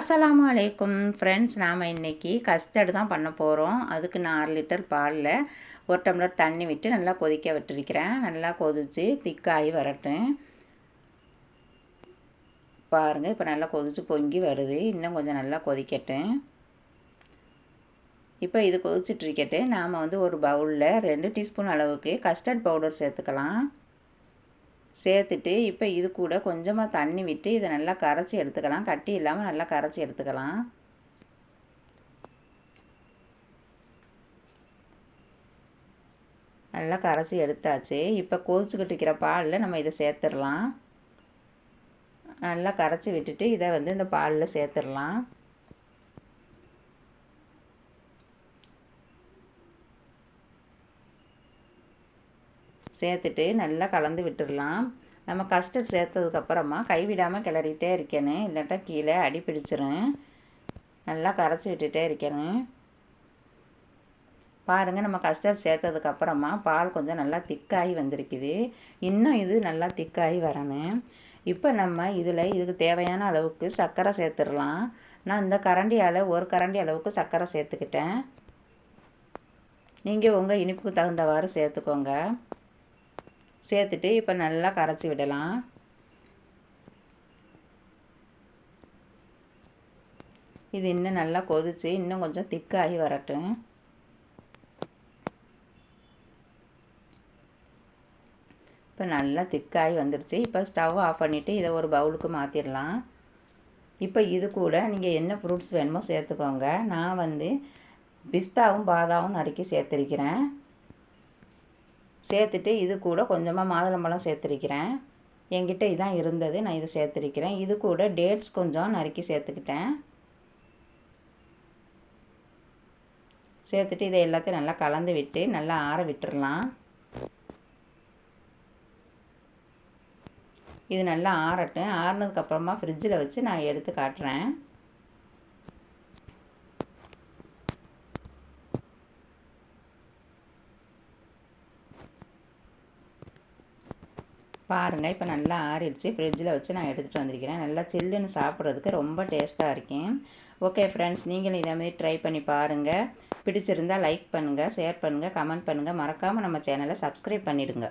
அஸ்ஸலாமு அலைக்கும் ஃப்ரெண்ட்ஸ் நாம் இன்றைக்கி கஸ்டர்டு தான் பண்ண போகிறோம் அதுக்கு நான் அரை லிட்டர் பாலில் ஒரு டம்ளர் தண்ணி விட்டு நல்லா கொதிக்க விட்டுருக்கிறேன். நல்லா கொதித்து திக்காகி வரட்டும். பாருங்கள் இப்போ நல்லா கொதித்து பொங்கி வருது. இன்னும் கொஞ்சம் நல்லா கொதிக்கட்டும். இப்போ இது கொதிச்சிட்ருக்கட்டு நாம் வந்து ஒரு பவுலில் ரெண்டு டீஸ்பூன் அளவுக்கு கஸ்டர்ட் பவுடர் சேர்த்துக்கலாம். சேர்த்துட்டு இப்போ இது கூட கொஞ்சமாக தண்ணி விட்டு இதை நல்லா கரைச்சி எடுத்துக்கலாம். கட்டி இல்லாமல் நல்லா கரைச்சி எடுத்துக்கலாம். நல்லா கரைச்சி எடுத்தாச்சு. இப்போ கொதிச்சுக்கிட்டு இருக்கிற பாலில் நம்ம இதை சேர்த்துடலாம். நல்லா கரைச்சி விட்டுட்டு இதை வந்து இந்த பாலில் சேர்த்துடலாம். சேர்த்துட்டு நல்லா கலந்து விட்டுடலாம். நம்ம கஸ்டர்ட் சேர்த்ததுக்கப்புறமா கைவிடாமல் கிளறிட்டே இருக்கணும். இல்லாட்டா கீழே அடி பிடிச்சிரும். நல்லா கரைச்சி விட்டுட்டே இருக்கணும். பாருங்கள் நம்ம கஸ்டர்ட் சேர்த்ததுக்கப்புறமா பால் கொஞ்சம் நல்லா திக்காகி வந்திருக்குது. இன்னும் இது நல்லா திக்காகி வரணும். இப்போ நம்ம இதில் இதுக்கு தேவையான அளவுக்கு சர்க்கரை சேர்த்துடலாம். நான் இந்த கரண்டியால் ஒரு கரண்டி அளவுக்கு சர்க்கரை சேர்த்துக்கிட்டேன். நீங்கள் உங்கள் இனிப்புக்கு தகுந்தவாறு சேர்த்துக்கோங்க. சேர்த்துட்டு இப்போ நல்லா கரைச்சி விடலாம். இது இன்னும் நல்லா கொதித்து இன்னும் கொஞ்சம் திக்காகி வரட்டும். இப்போ நல்லா திக்காகி வந்துடுச்சு இப்போ ஸ்டவ் ஆஃப் பண்ணிவிட்டு இதை ஒரு பவுலுக்கு மாற்றிடலாம் இப்போ இது கூட நீங்கள் என்ன ஃப்ரூட்ஸ் வேணுமோ சேர்த்துக்கோங்க. நான் வந்து பிஸ்தாவும் பாதாவும் நறுக்கி சேர்த்துருக்கிறேன். சேர்த்துட்டு இது கூட கொஞ்சமாக மாதுளம்பழம் சேர்த்துருக்கிறேன். என்கிட்ட இதான் இருந்தது நான் இதை சேர்த்துருக்கிறேன். இது கூட டேட்ஸ் கொஞ்சம் நறுக்கி சேர்த்துக்கிட்டேன். சேர்த்துட்டு இதை எல்லாத்தையும் நல்லா கலந்து விட்டு நல்லா ஆற விட்டுடலாம் இது நல்லா ஆறட்டும். ஆறுனதுக்கப்புறமா ஃப்ரிட்ஜில் வச்சு நான் எடுத்து காட்டுறேன். பாருங்கள் இப்போ நல்லா ஆறிடுச்சு. ஃப்ரிட்ஜில் வச்சு நான் எடுத்துகிட்டு வந்திருக்கிறேன். நல்லா சில்லுன்னு சாப்பிட்றதுக்கு ரொம்ப டேஸ்ட்டாக இருக்கேன். ஓகே ஃப்ரெண்ட்ஸ் நீங்களும் இதேமாதிரி ட்ரை பண்ணி பாருங்கள் பிடிச்சிருந்தால் லைக் பண்ணுங்கள் ஷேர் பண்ணுங்கள் கமெண்ட் பண்ணுங்கள் மறக்காமல் நம்ம சேனலை சப்ஸ்கிரைப் பண்ணிவிடுங்க